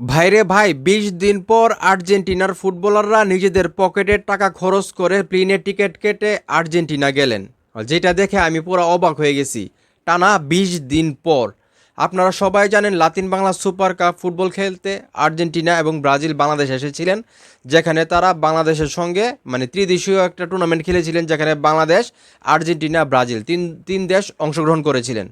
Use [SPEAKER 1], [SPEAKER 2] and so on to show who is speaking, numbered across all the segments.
[SPEAKER 1] ভাইরে ভাই, বিশ দিন পর আর্জেন্টিনার ফুটবলাররা নিজেদের পকেটের টাকা খরচ করে প্লেনের টিকিট কেটে আর্জেন্টিনা গেলেন। যেটা দেখে আমি পুরো অবাক হয়ে গেছি। টানা বিশ দিন পর। আপনারা সবাই জানেন Latin Bangla super cup football খেলতে আর্জেন্টিনা এবং ব্রাজিল বাংলাদেশ এসেছিলেন, যেখানে তারা বাংলাদেশের সঙ্গে মানে ত্রিদেশীয় একটা টুর্নামেন্ট খেলেছিলেন, যেখানে বাংলাদেশ, আর্জেন্টিনা, ব্রাজিল তিন তিন দেশ অংশগ্রহণ করেছিলেন।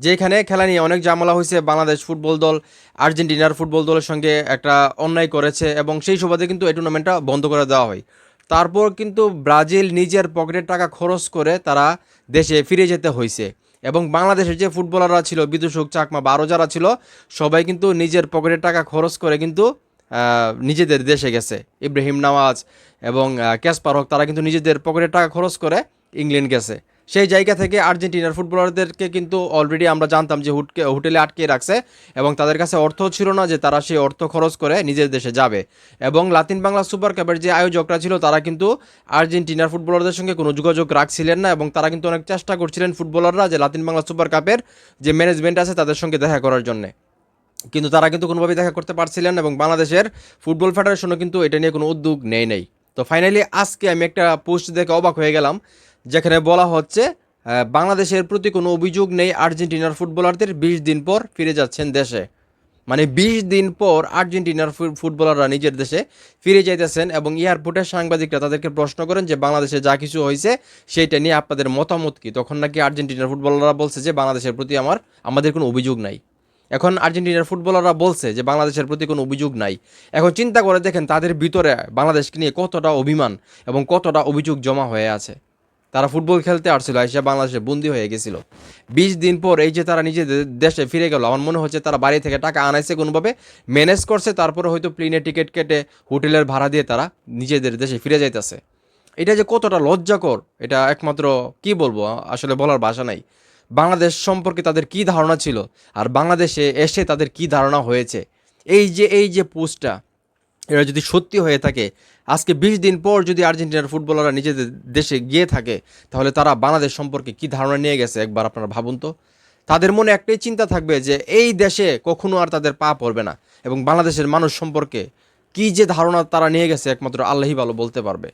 [SPEAKER 1] যেখানে খেলা নিয়ে অনেক ঝামেলা হয়েছে, বাংলাদেশ ফুটবল দল, আর্জেন্টিনার ফুটবল দলের সঙ্গে একটা অন্যায় করেছে এবং সেই সুবাদে কিন্তু এই টুর্নামেন্টটা বন্ধ করে দেওয়া হয়। তারপর কিন্তু ব্রাজিল নিজের পকেটের টাকা খরচ করে তারা দেশে ফিরে যেতে হয়েছে এবং বাংলাদেশের যে ফুটবলাররা ছিল, বিদুষক চাকমা বারো যারা ছিল, সবাই কিন্তু নিজের পকেটের টাকা খরচ করে কিন্তু নিজেদের দেশে গেছে। ইব্রাহিম নওয়াজ এবং ক্যাসপার হক তারা কিন্তু নিজেদের পকেটের টাকা খরচ করে ইংল্যান্ড গেছে। সেই জায়গা থেকে আর্জেন্টিনার ফুটবলারদেরকে কিন্তু অলরেডি আমরা জানতাম যে হুটকে, হোটেলে আটকে রাখছে এবং তাদের কাছে অর্থ ছিল না যে তারা সেই অর্থ খরচ করে নিজের দেশে যাবে। এবং লাতিন বাংলা সুপার কাপের যে আয়োজকরা ছিল, তারা কিন্তু আর্জেন্টিনার ফুটবলারদের সঙ্গে কোনো যোগাযোগ রাখছিলেন না এবং তারা কিন্তু অনেক চেষ্টা করছিলেন ফুটবলাররা যে লাতিন বাংলা সুপার কাপের যে ম্যানেজমেন্ট আছে তাদের সঙ্গে দেখা করার জন্যে। কিন্তু তারা কিন্তু কোনোভাবেই দেখা করতে পারছিলেন এবং বাংলাদেশের ফুটবল ফেডারেশনও কিন্তু এটা নিয়ে কোনো উদ্যোগ নেই নেই। তো ফাইনালি আজকে আমি একটা পোস্ট দেখে অবাক হয়ে গেলাম যেখানে বলা হচ্ছে বাংলাদেশের প্রতি কোনো অভিযোগ নেই আর্জেন্টিনার ফুটবলারদের বিশ দিন পর ফিরে যাচ্ছেন দেশে। মানে বিশ দিন পর আর্জেন্টিনার ফুটবলাররা নিজের দেশে ফিরে যাইতেছেন এবং এয়ারপোর্টের সাংবাদিকরা তাদেরকে প্রশ্ন করেন যে, বাংলাদেশে যা কিছু হয়েছে সেইটা নিয়ে আপনাদের মতামত কী? তখন নাকি আর্জেন্টিনার ফুটবলাররা বলছে যে, বাংলাদেশের প্রতি আমার, আমাদের কোনো অভিযোগ নাই। এখন আর্জেন্টিনার ফুটবলাররা বলছে যে, বাংলাদেশের প্রতি কোনো অভিযোগ নাই। এখন চিন্তা করে দেখেন তাদের ভিতরে বাংলাদেশকে নিয়ে কতটা অভিমান এবং কতটা অভিযোগ জমা হয়ে আছে। তারা ফুটবল খেলতে আসছিল, এসে বাংলাদেশে বন্দি হয়ে গেছিল। বিশ দিন পর এই যে তারা নিজেদের দেশে ফিরে গেল, আমার মনে হচ্ছে তারা বাড়ি থেকে টাকা আনাইছে কোনোভাবে, ম্যানেজ করছে, তারপরে হয়তো প্লেনের টিকিট কেটে হোটেলের ভাড়া দিয়ে তারা নিজেদের দেশে ফিরে যাইতেছে। এটা যে কতটা লজ্জাকর, এটা একমাত্র কি বলব, আসলে বলার ভাষা নাই। বাংলাদেশ সম্পর্কে তাদের কি ধারণা ছিল, আর বাংলাদেশে এসে তাদের কি ধারণা হয়েছে? এই যে এই যে পোস্টটা এটা যদি সত্যি হয়ে থাকে আজকে বিশ দিন পর যদি আর্জেন্টিনার ফুটবলাররা নিজেদের দেশে গিয়ে থাকে, তাহলে তারা বাংলাদেশ সম্পর্কে কি ধারণা নিয়ে গেছে একবার আপনারা ভাবুন তো? তাদের মনে একটাই চিন্তা থাকবে যে এই দেশে কখনো আর তাদের পা পড়বে না, এবং বাংলাদেশের মানুষ সম্পর্কে কি যে ধারণা তারা নিয়ে গেছে একমাত্র আল্লাহই ভালো বলতে পারবে।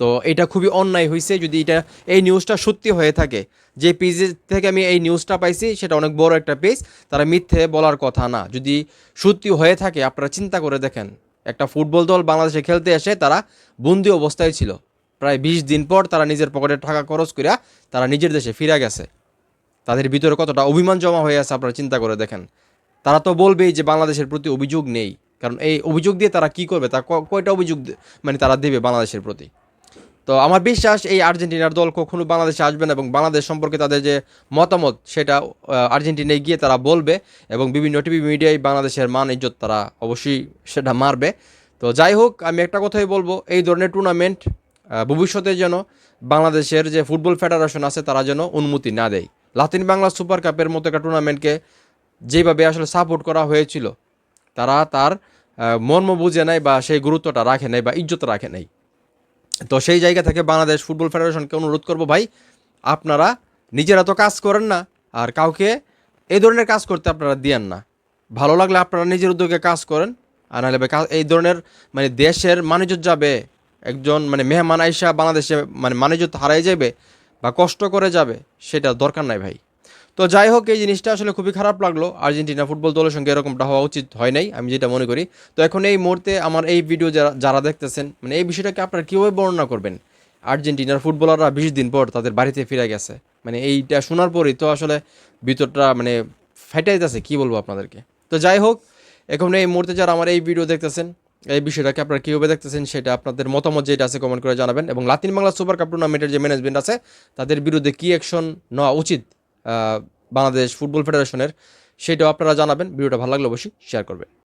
[SPEAKER 1] তো এটা খুবই অন্যায় হয়েছে যদি এটা, এই নিউজটা সত্যি হয়ে থাকে। যে পেজে থেকে আমি এই নিউজটা পাইছি, সেটা অনেক বড় একটা পেজ তারা মিথ্যে বলার কথা না। যদি সত্যি হয়ে থাকে, আপনারা চিন্তা করে দেখেন। একটা ফুটবল দল বাংলাদেশে খেলতে এসে তারা বন্দি অবস্থায় ছিল। প্রায় বিশ দিন পর তারা নিজের পকেটে টাকা খরচ করিয়া তারা নিজের দেশে ফিরে গেছে। তাদের ভিতরে কতটা অভিমান জমা হয়ে আছে আপনারা চিন্তা করে দেখেন। তারা তো বলবেই যে বাংলাদেশের প্রতি অভিযোগ নেই। কারণ এই অভিযোগ দিয়ে তারা কি করবে? তা কয়টা অভিযোগ মানে তারা দেবে বাংলাদেশের প্রতি? তো আমার বিশ্বাস এই আর্জেন্টিনার দল কখনো বাংলাদেশে আসবে না এবং বাংলাদেশ সম্পর্কে তাদের যে মতামত, সেটা আর্জেন্টিনায় গিয়ে তারা বলবে এবং বিভিন্ন টিভি মিডিয়ায় বাংলাদেশের মান, ইজ্জত তারা অবশ্যই সেটা মারবে। তো যাই হোক, আমি একটা কথাই বলব, এই ধরনের টুর্নামেন্ট ভবিষ্যতে যেন বাংলাদেশের যে ফুটবল ফেডারেশন আছে, তারা যেন অনুমতি না দেয়। লাতিন বাংলা সুপার কাপের মতো একটা টুর্নামেন্টকে যেভাবে আসলে সাপোর্ট করা হয়েছিল, তারা তার মর্ম বুঝে নাই বা সেই গুরুত্বটা রাখে নাই বা ইজ্জত রাখে নাই। তো সেই জায়গা থেকে বাংলাদেশ ফুটবল ফেডারেশনকে অনুরোধ করব, ভাই, আপনারা নিজেরা তো কাজ করেন না, আর কাউকে এই ধরনের কাজ করতে আপনারা দিয়েন না। ভালো লাগলে আপনারা নিজের উদ্যোগে কাজ করেন, আর নাহলে এই ধরনের মানে দেশের মানিজ্য যাবে, একজন মানে মেহমান আইসা বাংলাদেশে মানে মানিজ্য হারাই যাবে বা কষ্ট করে যাবে, সেটা দরকার নাই ভাই। তো যাই হোক, এই জিনিসটা আসলে খুবই খারাপ লাগল। আর্জেন্টিনা ফুটবল দলের সঙ্গে এরকমটা হওয়া উচিত হয় নাই, আমি যেটা মনে করি। তো এখন এই মুহূর্তে আমার এই ভিডিও যারা যারা দেখতেছেন মানে এই বিষয়টাকে আপনারা কীভাবে বর্ণনা করবেন? আর্জেন্টিনার ফুটবলাররা বিশ দিন পর তাদের বাড়িতে ফিরে গেছে। মানে এইটা শোনার পরই তো আসলে ভিতরটা মানে ফেটাই যাচ্ছে কী বলব আপনাদেরকে? তো যাই হোক, এখন এই মুহূর্তে যারা আমার এই ভিডিও দেখতেছেন, এই বিষয়টাকে আপনারা কীভাবে দেখতেছেন সেটা আপনাদের মতামত যেটা আছে কমেন্ট করে জানাবেন। এবং লাতিন বাংলা সুপার কাপ টুর্নামেন্টের যে ম্যানেজমেন্ট আছে, তাদের বিরুদ্ধে কী অ্যাকশন নেওয়া উচিত? বাংলাদেশ ফুটবল ফেডারেশনের সেটাও আপনারা জানাবেন। ভিডিওটা ভালো লাগলে অবশ্যই শেয়ার করবেন।